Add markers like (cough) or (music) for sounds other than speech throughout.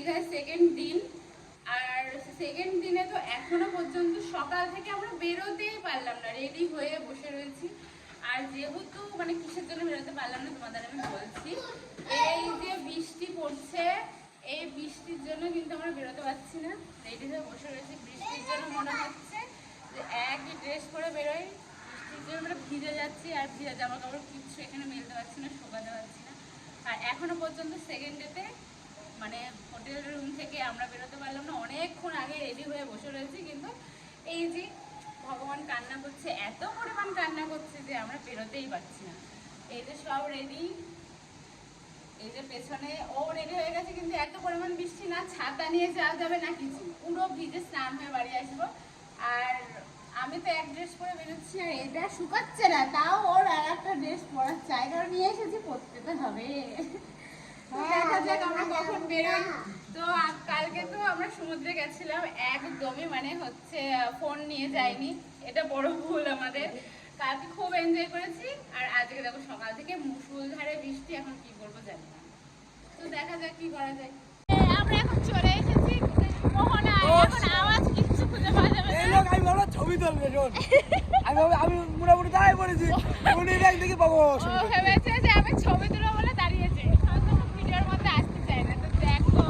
দীঘায় সেকেন্ড দিন। আর সেকেন্ড দিনে তো এখনও পর্যন্ত সকাল থেকে আমরা বেরোতেই পারলাম না রেডি হয়ে বসে রয়েছি। আর যেহেতু মানে কিসের জন্য বেরোতে পারলাম না তোমাদের আমি বলছি, এই যে বৃষ্টি পড়ছে, এই বৃষ্টির জন্য কিন্তু আমরা বেরোতে পারছি না। রেডি হয়ে বসে রয়েছি, বৃষ্টির জন্য মনে হচ্ছে যে একই ড্রেস পরে বেরোই। বৃষ্টির জন্য আমরা ভিজে যাচ্ছি, আর ভিজে জামা কাপড় কিচ্ছু এখানে মেলতে পারছি না, শোকাতে পারছি না। আর এখনও পর্যন্ত সেকেন্ড ডেতে মানে হোটেল রুম থেকে আমরা বেরোতে পারলাম না। অনেকক্ষণ আগে রেডি হয়ে বসে রয়েছি, কিন্তু এই যে ভগবান কান্না করছে, এত পরিমাণ কান্না করছে যে আমরা বেরোতেই পারছি না। এই যে সব রেডি এই যে পেছনে ও রেডি হয়ে গেছে, কিন্তু এত পরিমাণ বৃষ্টি না, ছাতা নিয়ে যাওয়া যাবে না কিছু। পুরো ভিজে স্নান হয়ে বাড়ি আসব। আর আমি তো এক ড্রেস পরে বেরোচ্ছি, আর এটা শুকাচ্ছে না, তাও ওর আর একটা ড্রেস পরার চাই কারণ নিয়ে এসেছি, পরতে তো হবে দেখা যাক আমরা কখন বেরোই? তো কালকে তো আমরা সমুদ্রে গেছিলাম একদমই মানে হচ্ছে ফোন নিয়ে যাইনি। এটা বড় ভুল আমাদের। কালকে খুব এনজয় করেছি আর আজকে দেখো সকাল থেকে মুসুলধারে বৃষ্টি এখন কি করব জানি না। তো দেখা যাক কি করা যায়। আমরা এখন চলে এসেছি। এখন আওয়াজ কিচ্ছু খুঁজে পাওয়া যাবে এই আমি ভাবলাম ছবি তুলবে আমি আমি মোটামুটি দাঁড়িয়ে পড়েছি (laughs) উনি ব্যাগ পাবো ও ভেবেছে যে আমি ছবি তুলবো বলে দাঁড়িয়েছে হয়তো ভিডিওর মধ্যে আসতে চাই না তো দেখো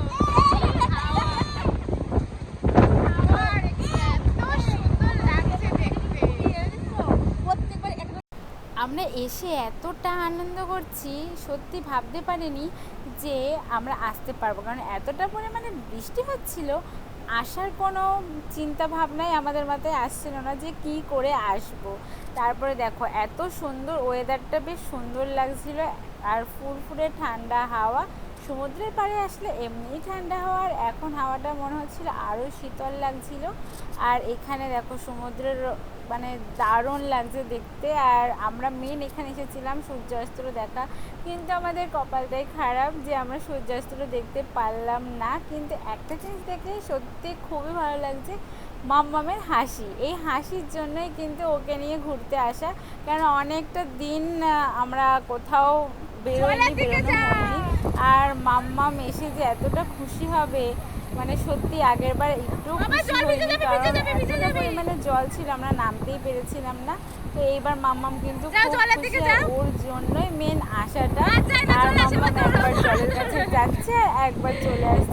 হাওয়া হাওয়ার এত সুন্দর লাগছে দেখতে আমরা এসে এতটা আনন্দ করছি, সত্যি ভাবতে পারিনি যে আমরা আসতে পারব। কারণ এতটা পরিমাণে বৃষ্টি হচ্ছিল, আসার কোনো চিন্তা ভাবনাই আমাদের মাথায় আসছিল না যে কি করে আসব। তারপরে দেখো, এত সুন্দর ওয়েদারটা বেশ সুন্দর লাগছিল, আর ফুরফুরে ঠান্ডা হাওয়া। সমুদ্রের পাড়ে আসলে এমনি ঠান্ডা হওয়ার এখন হাওয়াটা মনে হচ্ছিল আরও শীতল লাগছিল। আর এখানে দেখো সমুদ্রের মানে দারুণ লাগছে দেখতে। আর আমরা মেন এখানে এসেছিলাম সূর্যাস্ত দেখা। কিন্তু আমাদের কপালটাই খারাপ যে আমরা সূর্যাস্ত দেখতে পারলাম না। কিন্তু একটা জিনিস দেখলে সত্যি খুবই ভালো লাগছে মাম্মামের হাসি। এই হাসির জন্যই কিন্তু ওকে নিয়ে ঘুরতে আসা। কারণ অনেকটা দিন আমরা কোথাও বেরোয়নি বেরোনো আর মাম্মা এসে যে এতটা খুশি হবে মানে সত্যি আগের বার একটু মানে খুশি জল ছিল আমরা নামতেই পেরেছিলাম না। তো এইবার মাম্মাম কিন্তু ওর জন্যই মেন আশাটা। আর মাম্মাম একবার জলের কাছে যাচ্ছে একবার চলে আসছে।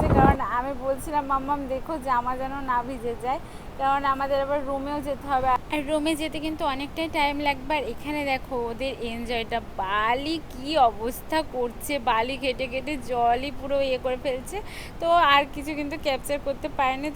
আমি বলছিলাম, মাম্মাম, দেখো জামা যেন না ভিজে যায়, কারণ আমাদের আবার রুমেও যেতে হবে। আর রুমে যেতে কিন্তু অনেকটাই টাইম লাগবে। আর এখানে দেখো, ওদের এনজয়টা বালি কি অবস্থা করছে, বালি কেটে কেটে জলই পুরো ইয়ে করে ফেলছে। তো আর কিছু কিন্তু ক্যাপচার করতে পারেনি।